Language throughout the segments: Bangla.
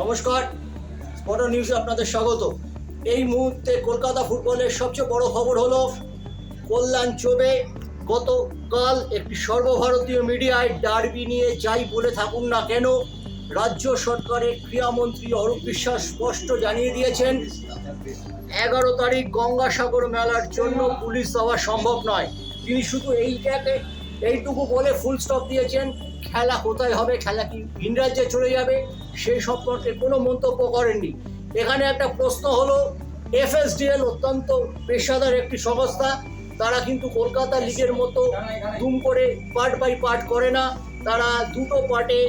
নমস্কার। স্পট নিউজে আপনাদের স্বাগত। এই মুহূর্তে কলকাতা ফুটবলের সবচেয়ে বড় খবর হলো, কল্যাণ চোবে গতকাল একটি সর্বভারতীয় মিডিয়ায় ডার্বি নিয়ে যাই বলে থাকুন না কেন, রাজ্য সরকারের ক্রীড়ামন্ত্রী অরূপ বিশ্বাস স্পষ্ট জানিয়ে দিয়েছেন, এগারো তারিখ গঙ্গাসাগর মেলার জন্য পুলিশ দেওয়া সম্ভব নয়। তিনি শুধু এইটাকে এইটুকু বলে ফুল স্টপ দিয়েছেন। খেলা কোথায় হবে, খেলা কি ভিন রাজ্যে চলে যাবে সেই সম্পর্কে কোনো মন্তব্য করেননি। এখানে একটা প্রশ্ন হলো, এফএসডিএল অত্যন্ত পেশাদার একটি সংস্থা, তারা কিন্তু কলকাতা লিগের মতো দুম করে পার্ট বাই পার্ট করে না, তারা দুটো পার্টে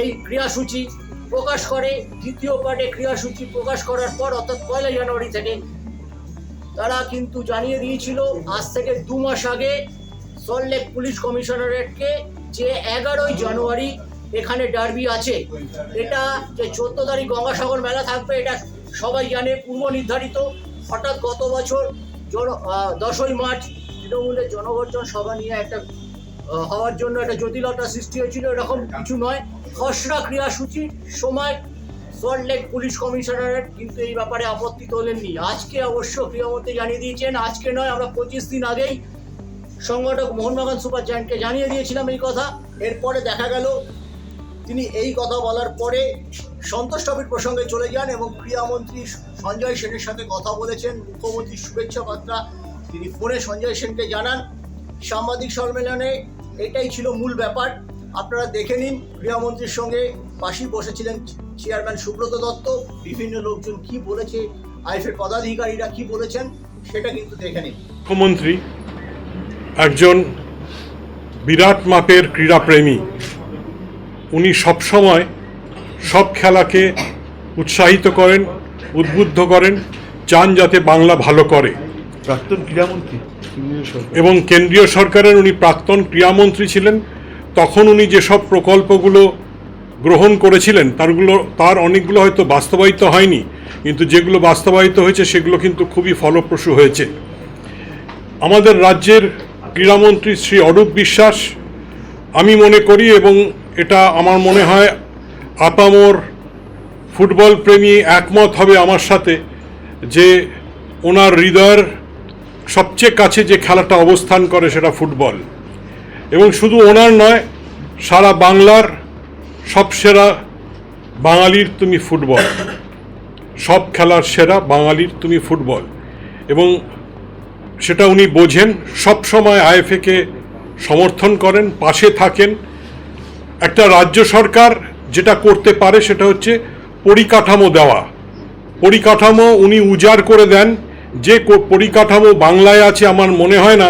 এই ক্রিয়াসূচি প্রকাশ করে, দ্বিতীয় পার্টে ক্রিয়াসূচি প্রকাশ করার পর, অর্থাৎ পয়লা জানুয়ারি থেকে, তারা কিন্তু জানিয়ে দিয়েছিল, আজ থেকে দু মাস আগে সল্টলেক পুলিশ কমিশনারেটকে যে এগারোই জানুয়ারি এখানে ডার্বি আছে। এটা যে চোদ্দ তারিখ গঙ্গাসাগর মেলা থাকবে, এটা সবাই জানে, পূর্ব নির্ধারিত। হঠাৎ গত বছর জন দশই মার্চ তৃণমূলের জনগর্জন সভা নিয়ে একটা হওয়ার জন্য একটা জটিলতা সৃষ্টি হয়েছিল। এরকম কিছু নয়। খসড়া ক্রিয়াসূচির সময় সল্টলেক পুলিশ কমিশনারেট কিন্তু এই ব্যাপারে আপত্তি তোলেননি। আজকে অবশ্য ক্রীড়ামন্ত্রী জানিয়ে দিয়েছেন, আজকে নয়, আমরা পঁচিশ দিন আগেই সংগঠক মোহনবাগান সুপার জায়ান্টকে জানিয়ে দিয়েছিলাম এই কথা। এরপরে দেখা গেল তিনি এই কথা বলার পরে সন্তোষ ট্রফির প্রসঙ্গে চলে যান এবং ক্রীড়ামন্ত্রী সঞ্জয় সেনের সাথে কথা বলেছেন। মুখ্যমন্ত্রী শুভেচ্ছা বার্তা তিনি ফোনে সঞ্জয় সেনকে জানান। সাংবাদিক সম্মেলনে এটাই ছিল মূল ব্যাপার। আপনারা দেখে নিন ক্রীড়ামন্ত্রীর সঙ্গে পাশেই বসেছিলেন চেয়ারম্যান সুব্রত দত্ত। বিভিন্ন লোকজন কি বলেছে, আইএফের পদাধিকারীরা কি বলেছেন, সেটা কিন্তু দেখে নিন। মুখ্যমন্ত্রী একজন বিরাট মাপের ক্রীড়াপ্রেমী। উনি সবসময় সব খেলাকে উৎসাহিত করেন উদ্বুদ্ধ করেন চান যাতে বাংলা ভালো করে। প্রাক্তন ক্রীড়ামন্ত্রী এবং কেন্দ্রীয় সরকারের উনি প্রাক্তন ক্রীড়ামন্ত্রী ছিলেন তখন উনি যেসব প্রকল্পগুলো গ্রহণ করেছিলেন তারগুলো তার অনেকগুলো হয়তো বাস্তবায়িত হয়নি কিন্তু যেগুলো বাস্তবায়িত হয়েছে সেগুলো কিন্তু খুবই ফলপ্রসূ হয়েছে। আমাদের রাজ্যের ক্রীড়ামন্ত্রী শ্রী অরূপ বিশ্বাস, আমি মনে করি এবং এটা আমার মনে হয় আপামর ফুটবল প্রেমী একমত হবে আমার সাথে যে ওনার হৃদয়ের সবচেয়ে কাছে যে খেলাটা অবস্থান করে সেটা ফুটবল। এবং শুধু ওনার নয়, সারা বাংলার সব সেরা বাঙালির তুমি ফুটবল। সব খেলার সেরা বাঙালির তুমি ফুটবল। এবং সেটা উনি বোঝেন সবসময় আইএফএকে সমর্থন করেন, পাশে থাকেন। একটা রাজ্য সরকার যেটা করতে পারে সেটা হচ্ছে পরিকাঠামো দেওয়া। পরিকাঠামো উনি উজাড় করে দেন। যে পরিকাঠামো বাংলায় আছে আমার মনে হয় না,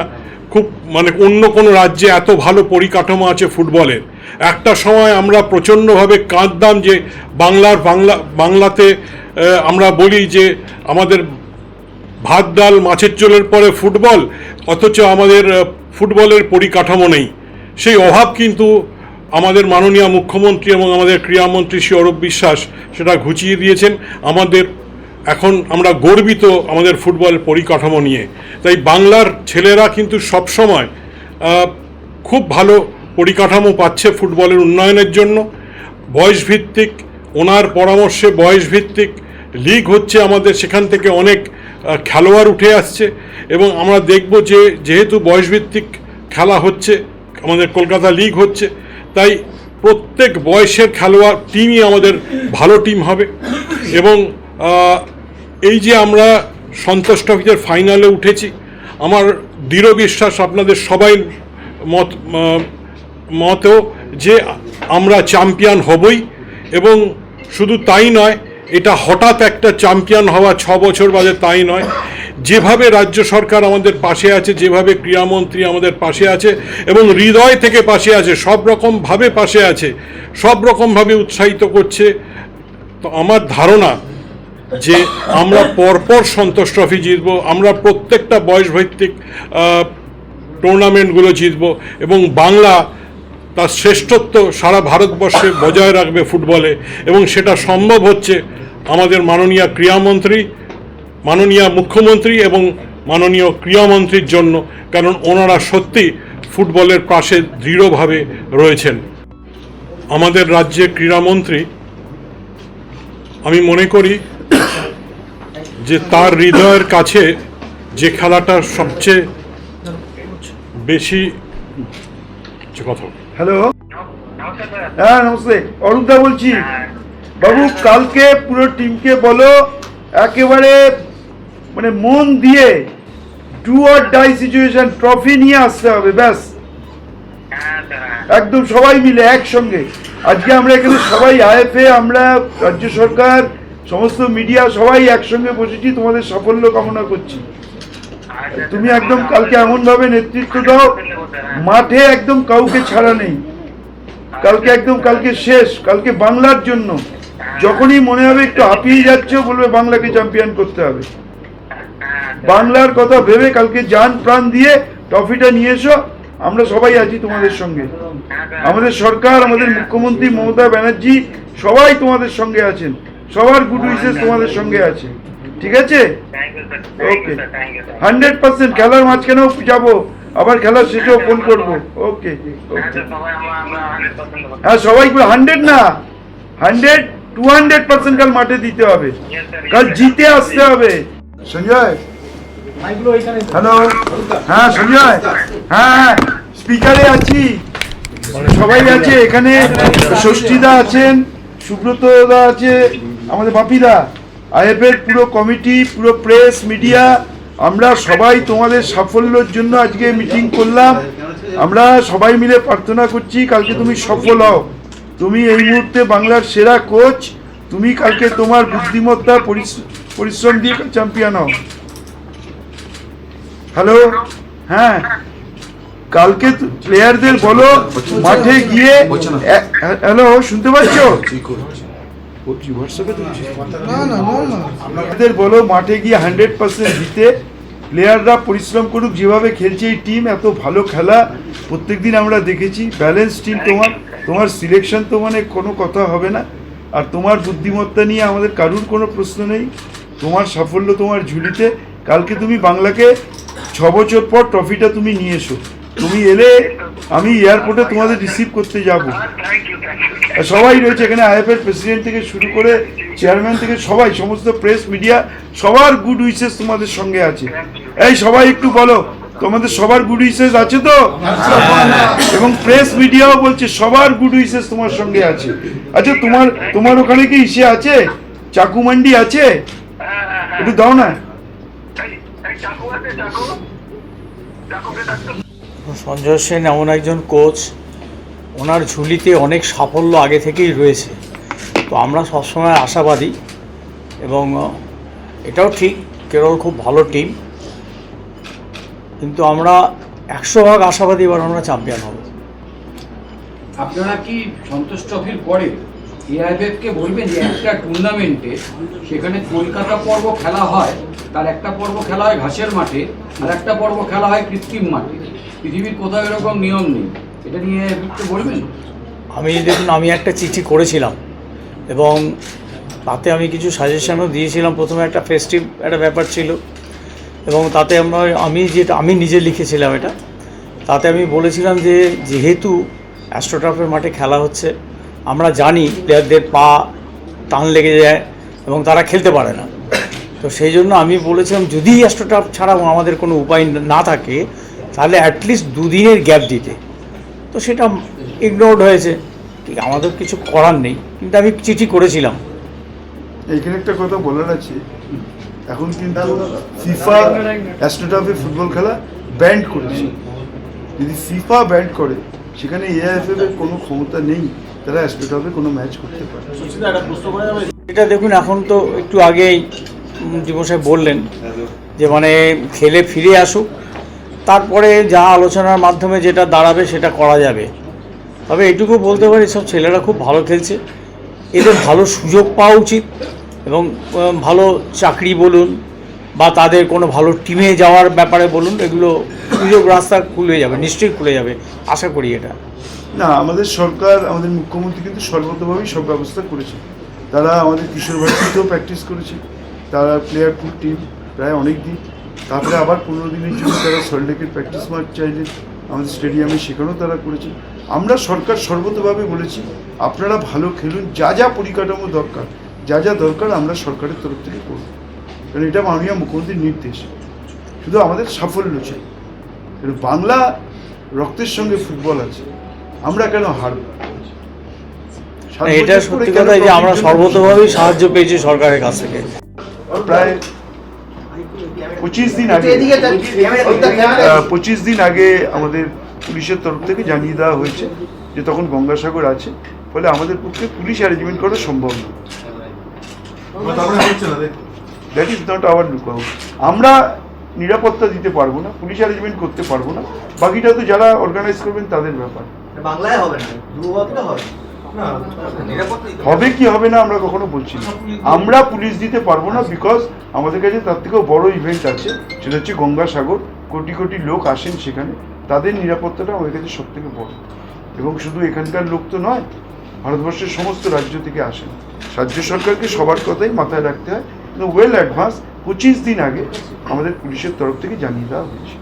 খুব মানে অন্য কোনো রাজ্যে এত ভালো পরিকাঠামো আছে ফুটবলের। একটা সময় আমরা প্রচণ্ডভাবে কাঁদতাম যে বাংলার বাংলা বাংলাতে আমরা বলি যে আমাদের ভাত, ডাল, মাছের চোলের পরে ফুটবল, অথচ আমাদের ফুটবলের পরিকাঠামো নেই। সেই অভাব কিন্তু আমাদের মাননীয় মুখ্যমন্ত্রী এবং আমাদের ক্রীড়ামন্ত্রী শ্রী অরূপ বিশ্বাস সেটা ঘুচিয়ে দিয়েছেন। আমাদের এখন আমরা গর্বিত আমাদের ফুটবল পরিকাঠামো নিয়ে। তাই বাংলার ছেলেরা কিন্তু সবসময় খুব ভালো পরিকাঠামো পাচ্ছে ফুটবলের উন্নয়নের জন্য। বয়সভিত্তিক, ওনার পরামর্শে বয়সভিত্তিক, লিগ হচ্ছে আমাদের সেখান থেকে অনেক খেলোয়াড় উঠে আসছে এবং আমরা দেখব যে যেহেতু বয়সভিত্তিক খেলা হচ্ছে, আমাদের কলকাতা লিগ হচ্ছে, তাই প্রত্যেক বয়সের খেলোয়াড় টিমই আমাদের ভালো টিম হবে এবং এই যে আমরা সন্তোষ ট্রফিতে ফাইনালে উঠেছি, আমার দৃঢ় বিশ্বাস আপনাদের সবাই মত মতেও যে আমরা চ্যাম্পিয়ন হবই এবং শুধু তাই নয় এটা হঠাৎ একটা চ্যাম্পিয়ন হওয়া ছ বছর বাদে তাই নয়। যেভাবে রাজ্য সরকার আমাদের পাশে আছে, যেভাবে ক্রীড়ামন্ত্রী আমাদের পাশে আছে এবং হৃদয় থেকে পাশে আছে, সব রকমভাবে পাশে আছে, সব রকমভাবে উৎসাহিত করছে। তো আমার ধারণা যে আমরা পরপর সন্তোষ ট্রফি জিতব, আমরা প্রত্যেকটা বয়সভিত্তিক টুর্নামেন্টগুলো জিতব এবং বাংলা তার শ্রেষ্ঠত্ব সারা ভারতবর্ষে বজায় রাখবে ফুটবলে এবং সেটা সম্ভব হচ্ছে আমাদের মাননীয় ক্রীড়ামন্ত্রী, মাননীয় মুখ্যমন্ত্রী এবং মাননীয় ক্রীড়ামন্ত্রীর জন্য, কারণ ওনারা সত্যি ফুটবলের পাশে দৃঢ়ভাবে রয়েছেন আমাদের রাজ্যের ক্রীড়ামন্ত্রী, আমি মনে করি যে তার হৃদয়ের কাছে যে খেলাটা সবচেয়ে বেশি কথা। হ্যালো হ্যাঁ নমস্তে। অরূপদা বলছি। বাবু কালকে পুরো টিমকে বলো একেবারে মানে মন দিয়ে do or die situation trophy নিয়ে আসতে হবে ব্যাস। একদম সবাই মিলে একসঙ্গে। আজকে আমরা এখানে সবাই আইএফএ আমরা রাজ্য সরকার সমস্ত মিডিয়া সবাই একসঙ্গে বসেছি তোমাদের সাফল্য কামনা করছি। তুমি একদম কালকে এমন ভাবে নেতৃত্ব দাও, মাঠে একদম কাউকে ছাড়া নেই। কালকে একদম, কালকে শেষ, কালকে বাংলার জন্য। যখনই মনে হবে একটু হাঁপিয়ে যাচ্ছে, বলবে বাংলাকে চ্যাম্পিয়ন করতে হবে। বাংলার কথা ভেবে কালকে যান প্রাণ দিয়ে ট্রফিটা নিয়ে এসো। আমরা সবাই আছি তোমাদের সঙ্গে। আমাদের সরকার, আমাদের মুখ্যমন্ত্রী মমতা ব্যানার্জি সবাই তোমাদের সঙ্গে আছেন। সবার গুড উইসেস তোমাদের সঙ্গে আছে। ঠিক আছে? ওকে হান্ড্রেড পার্সেন্ট খেলার মাঝখানেও যাব আবার খেলার শেষেও ফোন করব। ওকে ওকে হ্যাঁ সবাই হান্ড্রেড না? হান্ড্রেড টু হান্ড্রেড পার্সেন্ট কাল মাঠে দিতে হবে। কাল জিতে আসতে হবে। সঞ্জয়? হ্যালো হ্যাঁ সঞ্জয়? হ্যাঁ হ্যাঁ। স্পিকারে আছি। সবাই আছে এখানে। ষষ্ঠীদা আছেন সুব্রত দা আছে আমাদের বাপিদা। আইএফের পুরো কমিটি পুরো প্রেস মিডিয়া আমরা সবাই তোমাদের সাফল্যের জন্য আজকে মিটিং করলাম। আমরা সবাই মিলে প্রার্থনা করছি, কালকে তুমি সফল হও। তুমি এই মুহূর্তে বাংলার সেরা কোচ তুমি কালকে তোমার বুদ্ধিমত্তা পরিশ- পরিশ্রম দিয়ে চ্যাম্পিয়ন হও। হ্যালো হ্যাঁ। কালকে প্লেয়ারদের বলো, মাঠে গিয়ে হ্যালো, শুনতে পাচ্ছ? প্লেয়ারদের বলো মাঠে গিয়ে হান্ড্রেড পার্সেন্ট জিতে প্লেয়াররা পরিশ্রম করুক যেভাবে খেলছে এই টিম এত ভালো খেলা প্রত্যেকদিন আমরা দেখেছি। ব্যালেন্স টিম তোমার তোমার সিলেকশন তো মানে কোনো কথা হবে না। আর তোমার বুদ্ধিমত্তা নিয়ে আমাদের কারুর কোনো প্রশ্ন নেই। তোমার সাফল্য তোমার ঝুলিতে। কালকে তুমি বাংলাকে ছ বছর পর ট্রফিটা তুমি নিয়ে এসো। তুমি এলে আমি এয়ারপোর্টে তোমাদের রিসিভ করতে যাব। সবাই রয়েছে এখানে আইএফএর প্রেসিডেন্ট থেকে শুরু করে চেয়ারম্যান থেকে সবাই, সমস্ত প্রেস মিডিয়া সবার গুড উইসেস তোমাদের সঙ্গে আছে। এই সবাই একটু বলো, তোমাদের সবার গুড উইসেস আছে তো? এবং প্রেস মিডিয়াও বলছে সবার গুড উইসেস তোমার সঙ্গে আছে। আচ্ছা তোমার তোমার ওখানে কি ইসে আছে? চাকু মান্ডি আছে? একটু দাও না। সঞ্জয় সেন এমন একজন কোচ, ওনার ঝুলিতে অনেক সাফল্য আগে থেকেই রয়েছে। তো আমরা সবসময় আশাবাদী এবং এটাও ঠিক, কেরল খুব ভালো টিম। কিন্তু আমরা একশো ভাগ আশাবাদী এবার আমরা চ্যাম্পিয়ন হব। আপনারা কি সন্তোষ ট্রফির পরে এআইএফএফ কে বলবেন যে একটা টুর্নামেন্টে সেখানে কলকাতা পর্ব খেলা হয়, তার একটা পর্ব খেলা হয় ঘাসের মাঠে, আর একটা পর্ব খেলা হয় কৃত্রিম মাঠে? পৃথিবীর কোথাও এরকম নিয়ম নেই। এটা নিয়ে একটু বলবেন? আমি দেখুন, আমি একটা চিঠি করেছিলাম এবং তাতে আমি কিছু সাজেশনও দিয়েছিলাম। প্রথমে একটা ফেস্টিভ একটা ব্যাপার ছিল এবং তাতে আমরা, আমি যেটা, আমি নিজে লিখেছিলাম এটা। তাতে আমি বলেছিলাম যে, যেহেতু অ্যাস্ট্রোটাফের মাঠে খেলা হচ্ছে, আমরা জানি প্লেয়ারদের পা টান লেগে যায় এবং তারা খেলতে পারে না। তো সেই জন্য আমি বলেছিলাম, যদি অ্যাস্ট্রোটাফ ছাড়াও আমাদের কোনো উপায় না থাকে তাহলে অ্যাটলিস্ট দুদিনের গ্যাপ দিতে। তো সেটা ইগনোরড হয়েছে। ঠিক আমাদের কিছু করার নেই। কিন্তু আমি চিঠি করেছিলাম। এইখানে একটা কথা বলার আছে। এখন কিন্তু ফিফা অ্যাস্ট্রোটাফে ফুটবল খেলা ব্যান্ড করেছে। যদি ফিফা ব্যান্ড করে সেখানে এআইএফএফ এর কোনো ক্ষমতা নেই। তারা অ্যাস্ট্রোটাফে কোনো ম্যাচ করতে পারে এটা দেখুন এখন তো একটু আগেই দিবসে বললেন যে মানে খেলে ফিরে আসুক। তারপরে যা আলোচনার মাধ্যমে যেটা দাঁড়াবে সেটা করা যাবে। তবে এটুকু বলতে পারি, সব ছেলেরা খুব ভালো খেলছে। এদের ভালো সুযোগ পাওয়া উচিত এবং ভালো চাকরি বলুন বা তাদের কোনো ভালো টিমে যাওয়ার ব্যাপারে বলুন, এগুলো সুযোগ রাস্তা খুলে যাবে, নিশ্চয়ই খুলে যাবে। আশা করি এটা। না, আমাদের সরকার, আমাদের মুখ্যমন্ত্রী কিন্তু সর্বতভাবেই সব ব্যবস্থা করেছে। তারা আমাদের কিশোর ভারতীতেও প্র্যাকটিস করেছে। তারা প্লেয়ার ফুড টিম প্রায় অনেক দিন। তারপরে আবার পনেরো দিনের জন্য তারা সল্টলেকের প্র্যাকটিস মাঠ চাইলে আমাদের স্টেডিয়ামে সেখানেও তারা করেছে। আমরা সরকার সর্বতভাবে বলেছি আপনারা ভালো খেলুন যা যা পরিকাঠামো দরকার যা যা দরকার আমরা সরকারের তরফ থেকে করব। কারণ এটা মাননীয় মুখ্যমন্ত্রীর নির্দেশ। শুধু আমাদের সাফল্য চাই। কিন্তু বাংলা রক্তের সঙ্গে ফুটবল আছে আমরা কেন হারব? এটা সত্যি কথা যে আমরা সর্বতভাবেই সাহায্য পেয়েছি সরকারের কাছ থেকে। প্রায় পঁচিশ দিন আগে পঁচিশ দিন আগে আমাদের পুলিশের তরফ থেকে জানিয়ে দেওয়া হয়েছে যে তখন গঙ্গাসাগর আছে। ফলে আমাদের পক্ষে পুলিশ অ্যারেঞ্জমেন্ট করা সম্ভব না। That is not our lookout আমরা নিরাপত্তা দিতে পারব না পুলিশ অ্যারেঞ্জমেন্ট করতে পারব না। বাকিটা তো যারা অর্গানাইজ করবেন তাদের ব্যাপার। বাংলায় হবে না হবে। হবে কি হবে না আমরা কখনো বলছি না। আমরা পুলিশ দিতে পারব না বিকজ আমাদের কাছে তার থেকেও বড় ইভেন্ট আছে সেটা হচ্ছে গঙ্গাসাগর। কোটি কোটি লোক আসেন সেখানে। তাদের নিরাপত্তাটা আমাদের কাছে সব থেকে বড়। এবং শুধু এখানকার লোক তো নয় ভারতবর্ষের সমস্ত রাজ্য থেকে আসেন। রাজ্য সরকারকে সবার কথাই মাথায় রাখতে হয়। কিন্তু ওয়েল অ্যাডভান্স পঁচিশ দিন আগে আমাদের পুলিশের তরফ থেকে জানিয়ে দেওয়া হয়েছে।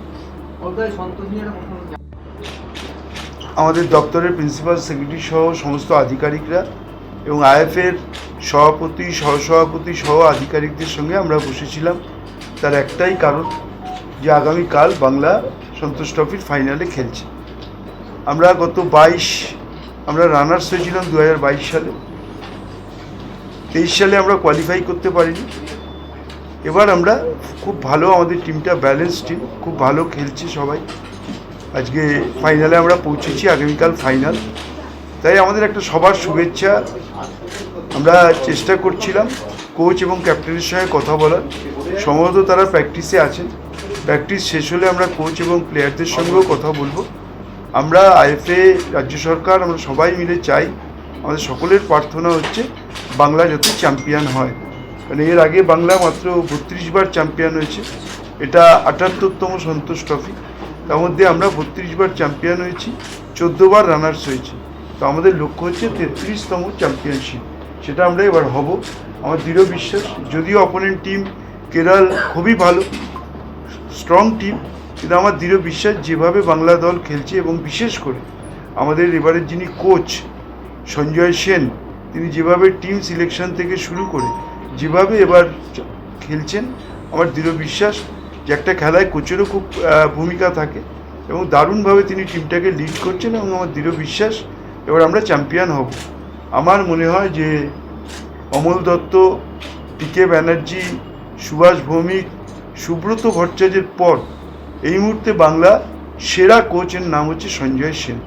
আমাদের দপ্তরের প্রিন্সিপাল, সেক্রেটারি সহ সমস্ত আধিকারিকরা এবং আইএফের সভাপতি, সহসভাপতি সহ আধিকারিকদের সঙ্গে আমরা বসেছিলাম। তার একটাই কারণ যে আগামীকাল বাংলা সন্তোষ ট্রফির ফাইনালে খেলছে। আমরা গত বাইশ, আমরা রানার্স হয়েছিলাম দু হাজার বাইশ সালে। তেইশ সালে আমরা কোয়ালিফাই করতে পারিনি। এবার আমরা খুব ভালো আমাদের টিমটা ব্যালেন্স টিম খুব ভালো খেলছে সবাই। আজকে ফাইনালে আমরা পৌঁছেছি, আগামীকাল ফাইনাল তাই আমাদের একটা সবার শুভেচ্ছা। আমরা চেষ্টা করছিলাম কোচ এবং ক্যাপ্টেনের সঙ্গে কথা বলার। সম্ভবত তারা প্র্যাকটিসে আছেন। প্র্যাকটিস শেষ হলে আমরা কোচ এবং প্লেয়ারদের সঙ্গেও কথা বলব। আমরা আইএফএ, রাজ্য সরকার, আমরা সবাই মিলে চাই আমাদের সকলের প্রার্থনা হচ্ছে বাংলা যাতে চ্যাম্পিয়ন হয়। কারণ এর আগে বাংলা মাত্র বত্রিশ বার চ্যাম্পিয়ন হয়েছে। এটা আটাত্তরতম সন্তোষ ট্রফি তার মধ্যে আমরা বত্রিশ বার চ্যাম্পিয়ন হয়েছি, চোদ্দ বার রানার্স হয়েছি। তো আমাদের লক্ষ্য হচ্ছে তেত্রিশতম চ্যাম্পিয়নশিপ সেটা আমরা এবার হব। আমার দৃঢ় বিশ্বাস, যদিও অপোনেন্ট টিম কেরাল খুবই ভালো স্ট্রং টিম কিন্তু আমার দৃঢ় বিশ্বাস যেভাবে বাংলা দল খেলছে এবং বিশেষ করে আমাদের এবারের যিনি কোচ সঞ্জয় সেন, তিনি যেভাবে টিম সিলেকশন থেকে শুরু করে যেভাবে এবার খেলছেন, আমার দৃঢ় বিশ্বাস যে একটা খেলায় কোচেরও খুব ভূমিকা থাকে এবং দারুণভাবে তিনি টিমটাকে লিড করছেন এবং আমার দৃঢ় বিশ্বাস, এবার আমরা চ্যাম্পিয়ন হব। আমার মনে হয় যে অমল দত্ত টিকে ব্যানার্জি সুভাষ ভৌমিক, সুব্রত ভট্টাচার্যের পর এই মুহূর্তে বাংলা সেরা কোচের নাম হচ্ছে সঞ্জয় সেন।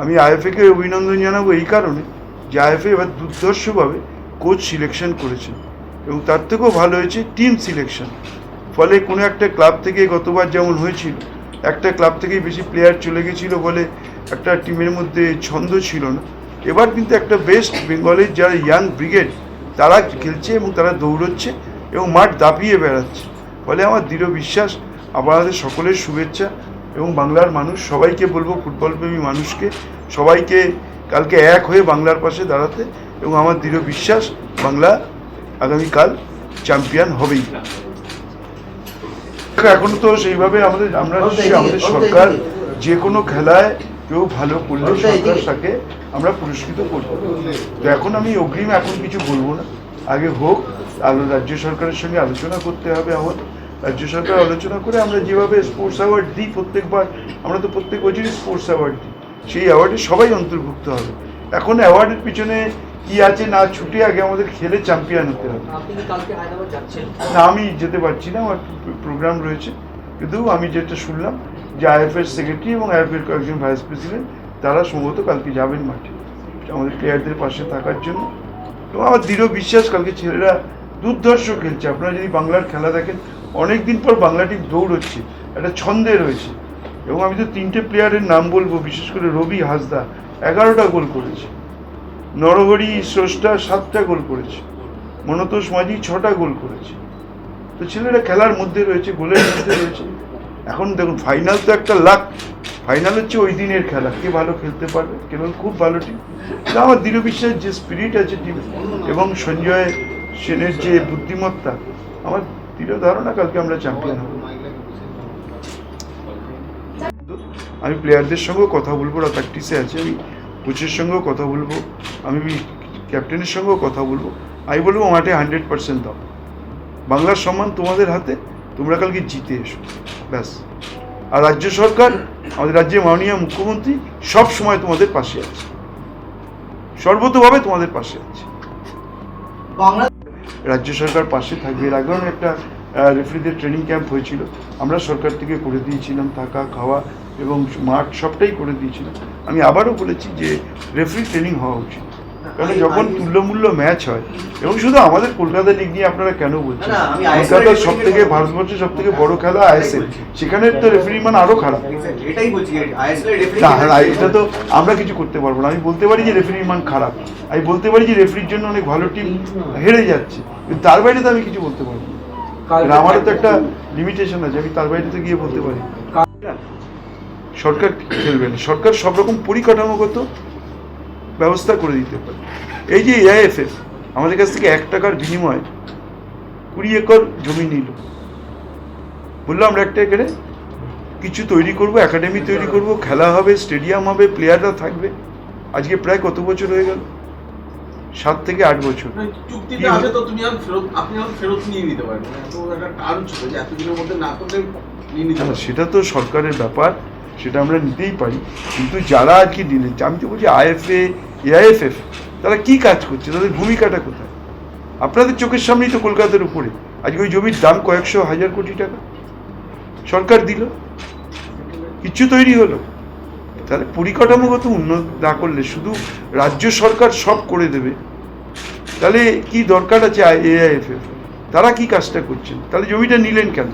আমি আইএফএকে অভিনন্দন জানাব এই কারণে যে আইএফএ এবার দুর্ধর্ষভাবে কোচ সিলেকশন করেছেন এবং তার থেকেও ভালো হয়েছে টিম সিলেকশন ফলে কোনো একটা ক্লাব থেকে গতবার যেমন হয়েছিল, একটা ক্লাব থেকেই বেশি প্লেয়ার চলে গেছিল বলে একটা টিমের মধ্যে ছন্দ ছিল না। এবার কিন্তু একটা বেস্ট বেঙ্গলের যারা ইয়াং ব্রিগেড তারা খেলছে এবং তারা দৌড়চ্ছে এবং মাঠ দাপিয়ে বেড়াচ্ছে। ফলে আমার দৃঢ় বিশ্বাস আমাদের সকলের শুভেচ্ছা এবং বাংলার মানুষ, সবাইকে বলব ফুটবলপ্রেমী মানুষকে, সবাইকে কালকে এক হয়ে বাংলার পাশে দাঁড়াতে এবং আমার দৃঢ় বিশ্বাস, বাংলা আগামীকাল চ্যাম্পিয়ন হবেই। এখন তো সেইভাবে আমাদের আমরা আমাদের সরকার যে কোনো খেলায় কেউ ভালো করলে সরকার তাকে আমরা পুরস্কৃত করব। তো এখন আমি অগ্রিম এখন কিছু বলব না। আগে হোক আলো রাজ্য সরকারের সঙ্গে আলোচনা করতে হবে আমার রাজ্য সরকার আলোচনা করে আমরা যেভাবে স্পোর্টস অ্যাওয়ার্ড দিই প্রত্যেকবার আমরা তো প্রত্যেক বছরই স্পোর্টস অ্যাওয়ার্ড দিই। সেই অ্যাওয়ার্ডে সবাই অন্তর্ভুক্ত হবে। এখন অ্যাওয়ার্ডের পিছনে কি আছে না ছুটে আগে আমাদের খেলে চ্যাম্পিয়ন হতে হবে। না আমি যেতে পারছি না আমার প্রোগ্রাম রয়েছে। কিন্তু আমি যেটা শুনলাম যে আইএফএর সেক্রেটারি এবং আইএফএর কয়েকজন ভাইস প্রেসিডেন্ট তারা সম্ভবত কালকে যাবেন মাঠে। আমাদের প্লেয়ারদের পাশে থাকার জন্য। এবং আমার দৃঢ় বিশ্বাস কালকে ছেলেরা দুর্ধর্ষ খেলছে। আপনারা যদি বাংলার খেলা দেখেন অনেক দিন পর বাংলা টিম দৌড় হচ্ছে একটা ছন্দে রয়েছে। এবং আমি তো তিনটে প্লেয়ারের নাম বলব বিশেষ করে রবি হাসদা এগারোটা গোল করেছে। নরহরি স্রষ্টা সাতটা গোল করেছে। মনতোষ মাঝি ছটা গোল করেছে। তো ছেলেরা খেলার মধ্যে রয়েছে, গোলের মধ্যে রয়েছে। এখন দেখুন ফাইনাল তো একটা লাখ ফাইনাল হচ্ছে ওই দিনের খেলা। কে ভালো খেলতে পারবে? কেবল খুব ভালো টিম আমার দৃঢ় বিশ্বাস যে স্পিরিট আছে টিম এবং সঞ্জয় সেনের যে বুদ্ধিমত্তা, আমার দৃঢ় ধারণা কালকে আমরা চ্যাম্পিয়ন হব। আমি প্লেয়ারদের সঙ্গেও কথা বলব প্র্যাকটিসে আছে। আমি কোচের সঙ্গেও কথা বলব আমি ক্যাপ্টেনের সঙ্গেও কথা বলব। আমি বলব মাঠে হান্ড্রেড পার্সেন্ট দাও। বাংলার সম্মান তোমাদের হাতে তোমরা কালকে জিতে এসো। ব্যাস। আর রাজ্য সরকার আমাদের রাজ্যের মাননীয় মুখ্যমন্ত্রী সব সময় তোমাদের পাশে আছে। সর্বতভাবে তোমাদের পাশে আছে। রাজ্য সরকার পাশে থাকবে। এর আগেও একটা রেফারিদের ট্রেনিং ক্যাম্প হয়েছিল। আমরা সরকার থেকে করে দিয়েছিলাম থাকা খাওয়া। এবং মাঠ সবটাই করে দিয়েছিলাম আমি আবারও বলেছি যে রেফারি ট্রেনিং হওয়া উচিত। কারণ যখন তুল্যমূল্য ম্যাচ হয় এবং শুধু আমাদের কলকাতা লিগ নিয়ে আপনারা কেন বলছেন? কলকাতার সব থেকে ভারতবর্ষের সব থেকে বড় খেলা আইএসএল সেখানে তো রেফারি মান আরও খারাপ। রেফারি না এটা তো আমরা কিছু করতে পারব না। আমি বলতে পারি যে রেফারির মান খারাপ। আমি বলতে পারি যে রেফারির জন্য অনেক ভালো টিম হেরে যাচ্ছে। তার বাইরে তো আমি কিছু বলতে পারব না। আমারও তো একটা লিমিটেশন আছে আমি তার বাইরে তো গিয়ে বলতে পারি। সরকার খেলবে না? সরকার সব রকম পরিকাঠামোগত ব্যবস্থা করে দিতে পারে। এই যে এআইএফএফ আমাদের কাছ থেকে এক টাকার বিনিময়ে কুড়ি একর জমি নিল। বলল আমরা একটা এখানে কিছু তৈরি করব একাডেমি তৈরি করব খেলা হবে স্টেডিয়াম হবে প্লেয়াররা থাকবে। আজকে প্রায় কত বছর হয়ে গেল? সাত থেকে আট বছর। চুক্তিতে কি আছে হবে? তো তুমি এখন ফেরত আপনি এখন ফেরত নিয়ে নিতে পারবেন এত একটা টার্ম ছিল যে এতদিনের মধ্যে না করলে নিয়ে নিতে না, পারবেন সেটা তো সরকারের ব্যাপার। সেটা আমরা নিতেই পারি। কিন্তু যারা আর কি দিলেন আমি তো বলছি আইএফএ, এআইএফএফ, তারা কি কাজ করছে? তাদের ভূমিকাটা কোথায়? আপনাদের চোখের সামনেই তো কলকাতার উপরে। আজকে ওই জমির দাম কয়েকশো হাজার কোটি টাকা। সরকার দিল। কিচ্ছু তৈরি হলো। তাহলে পরিকাঠামোগত উন্নত না করলে শুধু রাজ্য সরকার সব করে দেবে? তাহলে কি দরকার আছে এআইএফএফ? তারা কি কাজটা করছেন? তাহলে জমিটা নিলেন কেন?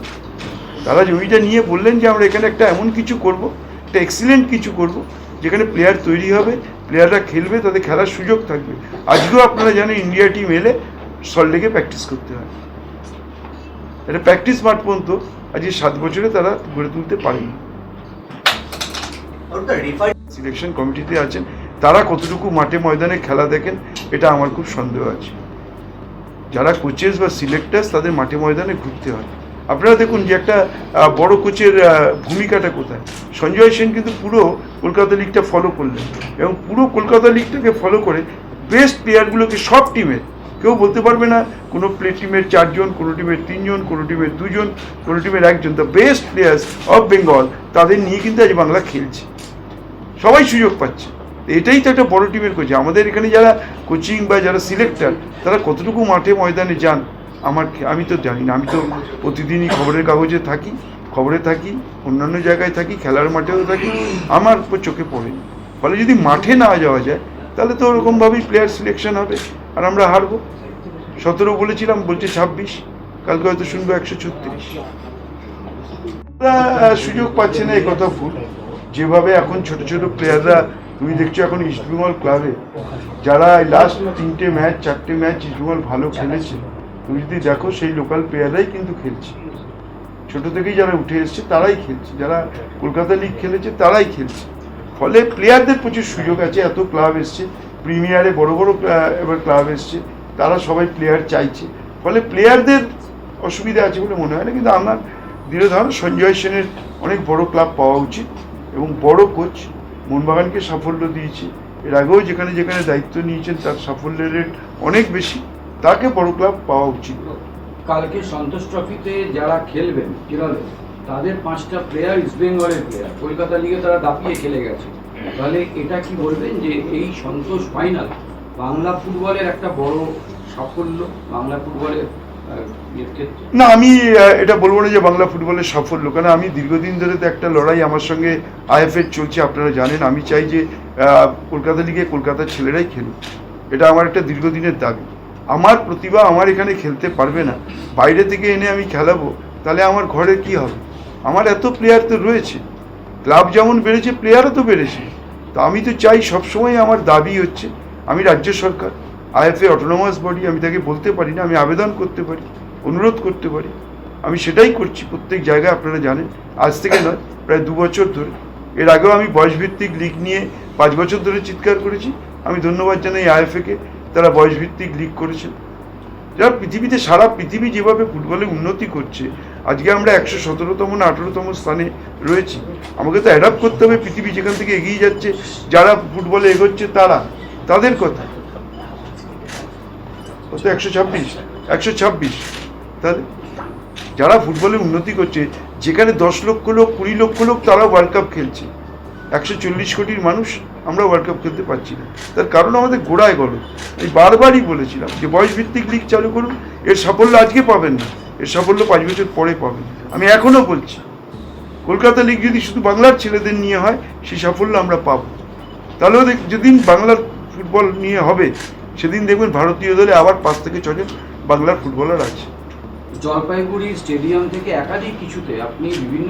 তারা জমিটা নিয়ে বললেন যে আমরা এখানে একটা এমন কিছু করব একটা এক্সিলেন্ট কিছু করব যেখানে প্লেয়ার তৈরি হবে প্লেয়াররা খেলবে তাদের খেলার সুযোগ থাকবে। আজকেও আপনারা জানেন ইন্ডিয়া টিম এলে সল্টলেকে প্র্যাকটিস করতে হয়। এটা প্র্যাকটিস মাঠ পর্যন্ত আজকে সাত বছরে তারা গড়ে তুলতে পারেনি। সিলেকশন কমিটিতে আছেন তারা কতটুকু মাঠে ময়দানে খেলা দেখেন এটা আমার খুব সন্দেহ আছে। যারা কোচেস বা সিলেক্টার্স তাদের মাঠে ময়দানে ঘুরতে হয়। আপনারা দেখুন যে একটা বড় কোচের ভূমিকাটা কোথায়? সঞ্জয় সেন কিন্তু পুরো কলকাতা লিগটা ফলো করলেন এবং পুরো কলকাতা লিগটাকে ফলো করে বেস্ট প্লেয়ারগুলোকে সব টিমের কেউ বলতে পারবে না কোনো প্লে টিমের চারজন, কোনো টিমের তিনজন, কোনো টিমের দুজন, কোনো টিমের একজন। The best players of Bengal তাদের নিয়ে কিন্তু আজ বাংলা খেলছে। সবাই সুযোগ পাচ্ছে। এটাই তো একটা বড় টিমের কোচ আমাদের এখানে যারা কোচিং বা যারা সিলেক্টার তারা কতটুকু মাঠে ময়দানে যান আমার আমি তো জানি না, আমি তো প্রতিদিনই খবরের কাগজে থাকি, খবরে থাকি, অন্যান্য জায়গায় থাকি, খেলার মাঠেও থাকি, আমার চোখে পড়েনি ফলে যদি মাঠে না যাওয়া যায়, তাহলে তো ওরকমভাবেই প্লেয়ার সিলেকশন হবে, আর আমরা হারবো। সতেরো বলেছিলাম, বলছে ছাব্বিশ, কালকে হয়তো শুনব একশো ছত্রিশ। সুযোগ পাচ্ছে না এই কথা ভুল। যেভাবে এখন ছোট ছোট প্লেয়াররা তুমি দেখছ এখন ইস্টবেঙ্গল ক্লাবে যারা লাস্ট তিনটে ম্যাচ চারটে ম্যাচ ইস্টবেঙ্গল ভালো খেলেছে তুমি যদি দেখো সেই লোকাল প্লেয়াররাই কিন্তু খেলছে। ছোট থেকেই যারা উঠে এসছে তারাই খেলছে। যারা কলকাতা লিগ খেলেছে তারাই খেলছে। ফলে প্লেয়ারদের প্রচুর সুযোগ আছে। এত ক্লাব এসছে। প্রিমিয়ারে বড় বড় এবার ক্লাব এসছে। তারা সবাই প্লেয়ার চাইছে। ফলে প্লেয়ারদের অসুবিধা আছে বলে মনে হয় না। কিন্তু আমার দৃঢ় ধারণা সঞ্জয় সেনের অনেক বড় ক্লাব পাওয়া উচিত এবং বড় কোচ মোহনবাগানকে সাফল্য দিয়েছে। এর আগেও যেখানে যেখানে দায়িত্ব নিয়েছেন তার সাফল্যের রেট অনেক বেশি। তাকে বড় ক্লাব পাওয়া উচিত। কালকে সন্তোষ ট্রফিতে যারা খেলবেন কেরলে তাদের পাঁচটা প্লেয়ার ইস্ট বেঙ্গলের প্লেয়ার কলকাতা লিগে তারা দাপিয়ে খেলে গেছে। তাহলে এটা কি বলবেন যে এই সন্তোষ ফাইনাল বাংলা ফুটবলের একটা বড় সাফল্য বাংলা ফুটবলের না আমি এটা বলব না যে বাংলা ফুটবলের সাফল্য কারণ আমি দীর্ঘদিন ধরে তো একটা লড়াই আমার সঙ্গে আইএফএর চলছে আপনারা জানেন। আমি চাই যে কলকাতা লিগে কলকাতার ছেলেরাই খেলুক। এটা আমার একটা দীর্ঘদিনের দাবি। আমার প্রতিভা আমার এখানে খেলতে পারবে না। বাইরে থেকে এনে আমি খেলাবো, তাহলে আমার ঘরে কি হবে? আমার এত প্লেয়ার তো রয়েছে। ক্লাব যেমন বেড়েছে প্লেয়ারও তো বেড়েছে। তা আমি তো চাই সবসময় আমার দাবি হচ্ছে, আমি রাজ্য সরকার। আইএফএ অটোনোমাস বডি আমি তাকে বলতে পারি না, আমি আবেদন করতে পারি, অনুরোধ করতে পারি। আমি সেটাই করছি প্রত্যেক জায়গায়, আপনারা জানেন। আজ থেকে নয়, প্রায় দু বছর ধরে। এর আগেও আমি বয়সভিত্তিক লিগ নিয়ে পাঁচ বছর ধরে চিৎকার করেছি। আমি ধন্যবাদ জানাই আইএফএকে তারা বয়সভিত্তিক লিগ করেছেন যারা পৃথিবীতে সারা পৃথিবী যেভাবে ফুটবলে উন্নতি করছে, আজকে আমরা একশো সতেরোতম না আঠেরোতম স্থানে রয়েছি। আমাকে তো অ্যাডাপ্ট করতে হবে, পৃথিবী যেখান থেকে এগিয়ে যাচ্ছে, যারা ফুটবলে এগোচ্ছে তারা, তাদের কথা। কত? একশো ছাব্বিশ? একশো ছাব্বিশ। তাহলে যারা ফুটবলে উন্নতি করছে, যেখানে দশ লক্ষ লোক, কুড়ি লক্ষ লোক তারা ওয়ার্ল্ড কাপ খেলছে। একশো চল্লিশ কোটির মানুষ আমরা ওয়ার্ল্ড কাপ খেলতে পারছি না। তার কারণ আমাদের গোড়ায় গেল আমি বারবারই বলেছিলাম যে বয়স ভিত্তিক লিগ চালু করুন, এর সাফল্য আজকে পাবেন না, এর সাফল্য পাঁচ বছর পরে পাবেন। আমি এখনও বলছি, কলকাতা লিগ যদি শুধু বাংলার ছেলেদের নিয়ে হয় সেই সাফল্য আমরা পাবো। তাহলেও যেদিন বাংলার ফুটবল নিয়ে হবে, সেদিন দেখবেন ভারতীয় দলে আবার পাঁচ থেকে ছজন বাংলার ফুটবলার আছে। জলপাইগুড়ি স্টেডিয়াম থেকে একাধিক কিছুতে আপনি বিভিন্ন